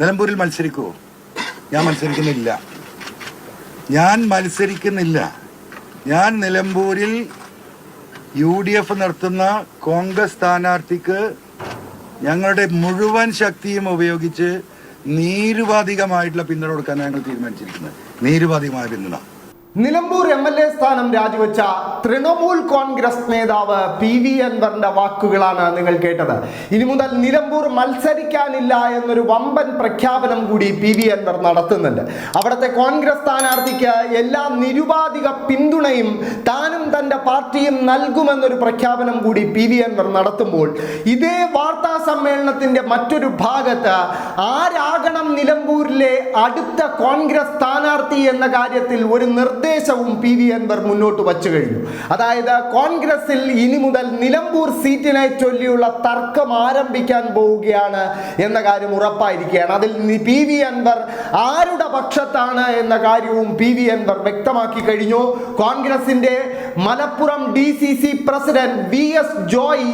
നിലമ്പൂരിൽ മത്സരിക്കുമോ ഞാൻ മത്സരിക്കുന്നില്ല. ഞാൻ മത്സരിക്കുന്നില്ല. ഞാൻ നിലമ്പൂരിൽ യു ഡി എഫ് നടത്തുന്ന കോൺഗ്രസ് സ്ഥാനാർത്ഥിക്ക് ഞങ്ങളുടെ മുഴുവൻ ശക്തിയും ഉപയോഗിച്ച് നീരുപാധികമായിട്ടുള്ള പിന്തുണ കൊടുക്കാൻ ഞങ്ങൾ തീരുമാനിച്ചിരിക്കുന്നത്. നീരുപാധികമായ പിന്തുണ. നിലമ്പൂർ എം എൽ എ സ്ഥാനം രാജിവെച്ച തൃണമൂൽ കോൺഗ്രസ് നേതാവ് പി വി അൻവറിന്റെ വാക്കുകളാണ് നിങ്ങൾ കേട്ടത്. ഇനി മുതൽ നിലമ്പൂർ മത്സരിക്കാനില്ല എന്നൊരു വമ്പൻ പ്രഖ്യാപനം കൂടി പി വി അൻവർ നടത്തുന്നുണ്ട്. അവിടുത്തെ കോൺഗ്രസ് സ്ഥാനാർത്ഥിക്ക് എല്ലാ നിരുപാധിക പിന്തുണയും താനും തന്റെ പാർട്ടിയും നൽകുമെന്നൊരു പ്രഖ്യാപനം കൂടി പി വി അൻവർ നടത്തുമ്പോൾ ഇതേ വാർത്താ സമ്മേളനത്തിന്റെ മറ്റൊരു ഭാഗത്ത് ആരാകണം നിലമ്പൂരിലെ അടുത്ത കോൺഗ്രസ് സ്ഥാനാർത്ഥി എന്ന കാര്യത്തിൽ ഒരു നിർദ്ദേശവും പി വി അൻവർ മുന്നോട്ട് വച്ചു കഴിഞ്ഞു. അതായത് കോൺഗ്രസിൽ ഇനി മുതൽ നിലമ്പൂർ സീറ്റിനെ ചൊല്ലിയുള്ള തർക്കം ആരംഭിക്കാൻ പോവുകയാണ് എന്ന കാര്യം ഉറപ്പായിരിക്കുകയാണ്. അതിൽ പി വി അൻവർ ആരുടെ പക്ഷത്താണ് എന്ന കാര്യവും പി വി അൻവർ വ്യക്തമാക്കി കഴിഞ്ഞു. കോൺഗ്രസിന്റെ Malappuram D C C president V S Joy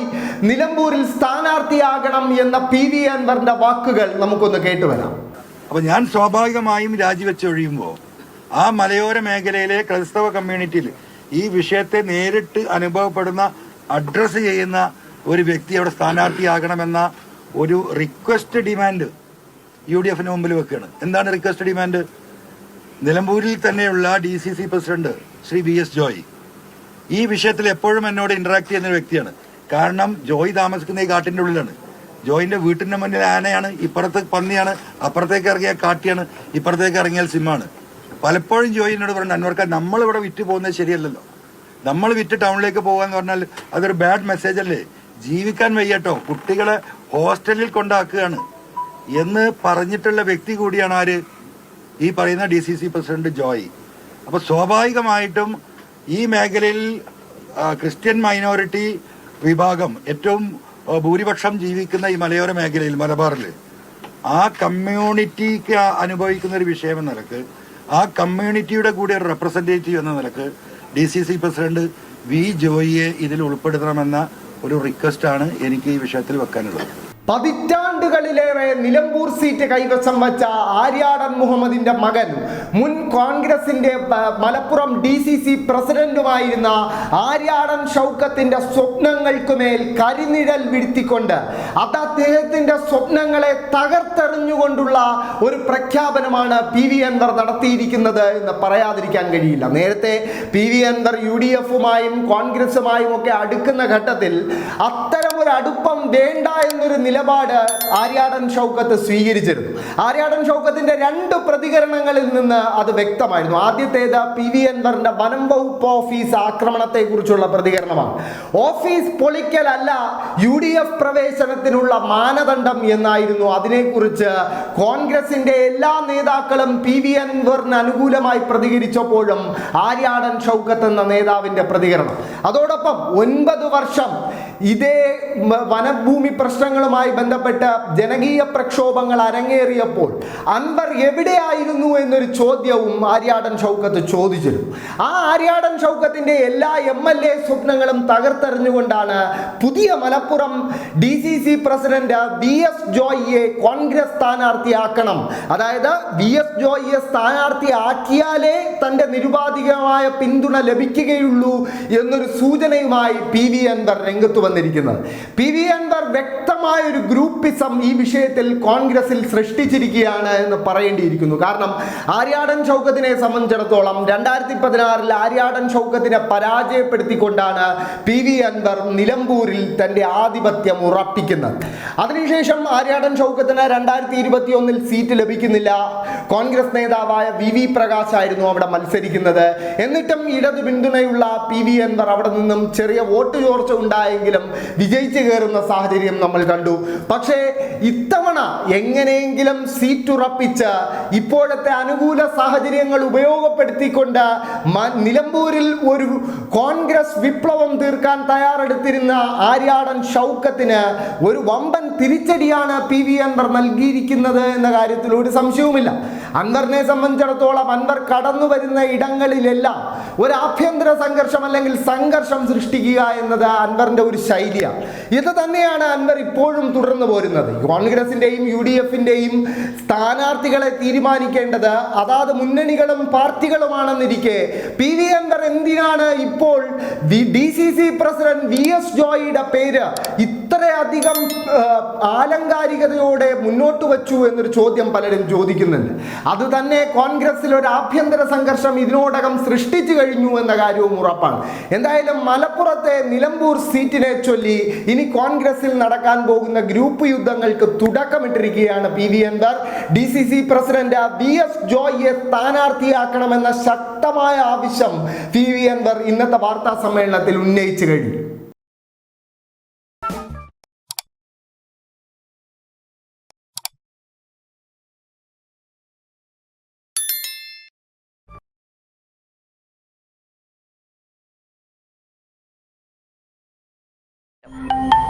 നിലമ്പൂരിൽ സ്ഥാനാർത്ഥിയാകണം എന്ന പി വി അൻവറിന്റെ വാക്കുകൾ നമുക്കൊന്ന് കേട്ടുവരാം. അപ്പൊ ഞാൻ സ്വാഭാവികമായും രാജിവെച്ചൊഴിയുമ്പോൾ ആ മലയോര മേഖലയിലെ ക്രൈസ്തവ കമ്മ്യൂണിറ്റിയിൽ ഈ വിഷയത്തെ നേരിട്ട് അനുഭവപ്പെടുന്ന അഡ്രസ്സ് ചെയ്യുന്ന ഒരു വ്യക്തി അവിടെ സ്ഥാനാർത്ഥിയാകണമെന്ന ഒരു റിക്വസ്റ്റ് ഡിമാൻഡ് യു ഡി എഫിന് മുമ്പിൽ വെക്കുകയാണ്. എന്താണ് റിക്വസ്റ്റ് ഡിമാൻഡ് നിലമ്പൂരിൽ തന്നെയുള്ള D C C president Shri V S Joy. ഈ വിഷയത്തിൽ എപ്പോഴും എന്നോട് ഇന്ററാക്ട് ചെയ്യുന്ന വ്യക്തിയാണ്. കാരണം ജോയ് താമസിക്കുന്ന ഈ കാട്ടിന്റെ ഉള്ളിലാണ്. ജോയിന്റെ വീട്ടിന്റെ മുന്നിൽ ആനയാണ് ഇപ്പുറത്ത് പന്നിയാണ് അപ്പുറത്തേക്ക് ഇറങ്ങിയാൽ കാട്ടിയാണ് ഇപ്പുറത്തേക്ക് ഇറങ്ങിയാൽ സിമ്മാണ് പലപ്പോഴും ജോയി എന്നോട് പറഞ്ഞു അന്വർക്ക നമ്മളിവിടെ വിറ്റ് പോകുന്നത് ശരിയല്ലല്ലോ. നമ്മൾ വിറ്റ് ടൗണിലേക്ക് പോകാന്ന് പറഞ്ഞാൽ അതൊരു ബാഡ് മെസ്സേജ് അല്ലേ? ജീവിക്കാൻ വയ്യട്ടോ. കുട്ടികളെ ഹോസ്റ്റലിൽ കൊണ്ടാക്കുകയാണ്. എന്ന് പറഞ്ഞിട്ടുള്ള വ്യക്തി കൂടിയാണ് ആര്? ഈ പറയുന്ന D C C president Joy. അപ്പോൾ സ്വാഭാവികമായിട്ടും ഈ മേഖലയിൽ ക്രിസ്ത്യൻ മൈനോറിറ്റി വിഭാഗം ഏറ്റവും ഭൂരിപക്ഷം ജീവിക്കുന്ന ഈ മലയോര മേഖലയിൽ മലബാറിൽ ആ കമ്മ്യൂണിറ്റിക്ക് അനുഭവിക്കുന്ന ഒരു വിഷയം എന്ന നിലയ്ക്ക് ആ കമ്മ്യൂണിറ്റിയുടെ കൂടി ഒരു റെപ്രസെന്റേറ്റീവ് എന്ന നിലയ്ക്ക് D C C president V ജോയിയെ ഇതിൽ ഉൾപ്പെടുത്തണമെന്ന ഒരു റിക്വസ്റ്റാണ് എനിക്ക് ഈ വിഷയത്തിൽ വെക്കാനുള്ളത്. പതിറ്റാണ്ടുകളിലേറെ നിലമ്പൂർ സീറ്റ് കൈവശം വച്ച ആര്യാടൻ മുഹമ്മദിന്റെ മകൻ മുൻ കോൺഗ്രസിന്റെ മലപ്പുറം ഡി സി സി പ്രസിഡന്റുമായിരുന്ന ആര്യാടൻ ഷൗക്കത്തിന്റെ സ്വപ്നങ്ങൾക്കുമേൽ കരിനിഴൽ വീഴ്ത്തിക്കൊണ്ട് അത് അദ്ദേഹത്തിന്റെ സ്വപ്നങ്ങളെ തകർത്തെറിഞ്ഞുകൊണ്ടുള്ള ഒരു പ്രഖ്യാപനമാണ് പി വി അൻവർ നടത്തിയിരിക്കുന്നത് എന്ന് പറയാതിരിക്കാൻ കഴിയില്ല. നേരത്തെ P V Anvar U D എഫുമായും കോൺഗ്രസുമായും ഒക്കെ അടുക്കുന്ന ഘട്ടത്തിൽ അത്തരം അടുപ്പം വേണ്ട എന്നൊരു നിലപാട് ആര്യാടൻ ഷൗക്കത്ത് സ്വീകരിച്ചിരുന്നു. ആര്യാടൻ ഷൗക്കത്തിന്റെ രണ്ട് പ്രതികരണങ്ങളിൽ നിന്ന് അത് വ്യക്തമായിരുന്നു. ആദ്യത്തേത് പി വി അൻവറിന്റെ വനം വകുപ്പ് ഓഫീസ് ആക്രമണത്തെ കുറിച്ചുള്ള പ്രതികരണമാണ്. ഓഫീസ് പൊളിക്കലല്ല യു ഡി എഫ് പ്രവേശനത്തിനുള്ള മാനദണ്ഡം എന്നായിരുന്നു അതിനെക്കുറിച്ച് കോൺഗ്രസിന്റെ എല്ലാ നേതാക്കളും പി വി അൻവറിന് അനുകൂലമായി പ്രതികരിച്ചപ്പോഴും ആര്യാടൻ ഷൗക്കത്ത് എന്ന നേതാവിന്റെ പ്രതികരണം. അതോടൊപ്പം ഒൻപത് വർഷം ഇതേ വനഭൂമി പ്രശ്നങ്ങളുമായി ബന്ധപ്പെട്ട ജനകീയ പ്രക്ഷോഭങ്ങൾ അരങ്ങേറിയപ്പോൾ അൻവർ എവിടെയായിരുന്നു എന്നൊരു ചോദ്യവും ആര്യാടൻ ഷൗക്കത്ത് ചോദിച്ചിരുന്നു. ആ ആര്യാടൻ ഷൗക്കത്തിന്റെ എല്ലാ എം എൽ എ സ്വപ്നങ്ങളും തകർത്തെറിഞ്ഞുകൊണ്ടാണ് പുതിയ Malappuram D C C president V S ജോയിയെ Congress സ്ഥാനാർത്ഥിയാക്കണം. അതായത് വി എസ് ജോയിയെ സ്ഥാനാർത്ഥിയാക്കിയാലേ തന്റെ നിരുപാധികമായ പിന്തുണ ലഭിക്കുകയുള്ളൂ എന്നൊരു സൂചനയുമായി പി വി അൻവർ രംഗത്ത് വന്നിരിക്കുന്നത്. പി വി വ്യക്തമായ ഒരു ഗ്രൂപ്പിസം ഈ വിഷയത്തിൽ കോൺഗ്രസിൽ സൃഷ്ടിച്ചിരിക്കുകയാണ് എന്ന് പറയേണ്ടിയിരിക്കുന്നു. കാരണം ആര്യാടൻ ചൗക്കത്തിനെ സംബന്ധിച്ചിടത്തോളം രണ്ടായിരത്തി പതിനാറിൽ ആര്യാടൻ ചൗക്കത്തിനെ പരാജയപ്പെടുത്തിക്കൊണ്ടാണ് പി വി അൻവർ നിലമ്പൂരിൽ തന്റെ ആധിപത്യം ഉറപ്പിക്കുന്നത്. അതിനുശേഷം ആര്യാടൻ ചൗക്കത്തിന് രണ്ടായിരത്തി ഇരുപത്തി ഒന്നിൽ സീറ്റ് ലഭിക്കുന്നില്ല. കോൺഗ്രസ് നേതാവായ വി വി പ്രകാശ് ആയിരുന്നു അവിടെ മത്സരിക്കുന്നത്. എന്നിട്ടും ഇടതു പിന്തുണയുള്ള പി വി അൻവർ അവിടെ നിന്നും ചെറിയ വോട്ട് ചോർച്ച ഉണ്ടായെങ്കിലും വിജയിച്ചു കയറുന്ന സാഹചര്യം നമ്മൾ കണ്ടു. പക്ഷേ ഇത്തവണ എങ്ങനെയെങ്കിലും സീറ്റ് ഉറപ്പിച്ച് ഇപ്പോഴത്തെ അനുകൂല സാഹചര്യങ്ങൾ ഉപയോഗപ്പെടുത്തിക്കൊണ്ട് നിലമ്പൂരിൽ ഒരു കോൺഗ്രസ് വിപ്ലവം തീർക്കാൻ തയ്യാറെടുത്തിരുന്ന ആര്യാടൻ ഷൗക്കത്തിന് ഒരു വമ്പൻ തിരിച്ചടിയാണ് പി വി അൻവർ നൽകിയിരിക്കുന്നത് എന്ന കാര്യത്തിൽ ഒരു സംശയവുമില്ല. അൻവറിനെ സംബന്ധിച്ചിടത്തോളം അൻവർ കടന്നു വരുന്ന ഇടങ്ങളിലെല്ലാം ഒരു ആഭ്യന്തര സംഘർഷം അല്ലെങ്കിൽ സംഘർഷം സൃഷ്ടിക്കുക എന്നത് അൻവറിന്റെ ഒരു ശൈലിയാണ്. ഇത് തന്നെയാണ് അൻവർ ഇപ്പോഴും തുടർന്നു പോരുന്നത്. കോൺഗ്രസിന്റെ എഫിന്റെയും യു ഡി എഫിന്റെയും സ്ഥാനാർത്ഥികളെ തീരുമാനിക്കേണ്ടത് അതാത് മുന്നണികളും പാർട്ടികളുമാണെന്നിരിക്കെ. പി വി അൻവർ എന്തിനാണ് ഇപ്പോൾ D C C president V S ജോയിയുടെ പേര് ഇത്രയധികം ആലങ്കാരികതയോടെ മുന്നോട്ട് വച്ചു എന്നൊരു ചോദ്യം പലരും ചോദിക്കുന്നുണ്ട്. അത് തന്നെ കോൺഗ്രസിൽ ഒരു ആഭ്യന്തര സംഘർഷം ഇതിനോടകം സൃഷ്ടിച്ചു കഴിഞ്ഞു എന്ന കാര്യവും ഉറപ്പാണ്. എന്തായാലും മലപ്പുറത്തെ നിലമ്പൂർ സീറ്റിനെ ചൊല്ലി ഇനി കോൺഗ്രസിൽ നടക്കാൻ പോകുന്ന ഗ്രൂപ്പ് യുദ്ധങ്ങൾക്ക് തുടക്കമിട്ടിരിക്കുകയാണ് P V Anvar. D C C president V S ജോയിയെ സ്ഥാനാർത്ഥിയാക്കണമെന്ന ശക്തമായ ആവശ്യം പി വി അൻവർ ഇന്നത്തെ വാർത്താ സമ്മേളനത്തിൽ ഉന്നയിച്ചു കഴിഞ്ഞു. you.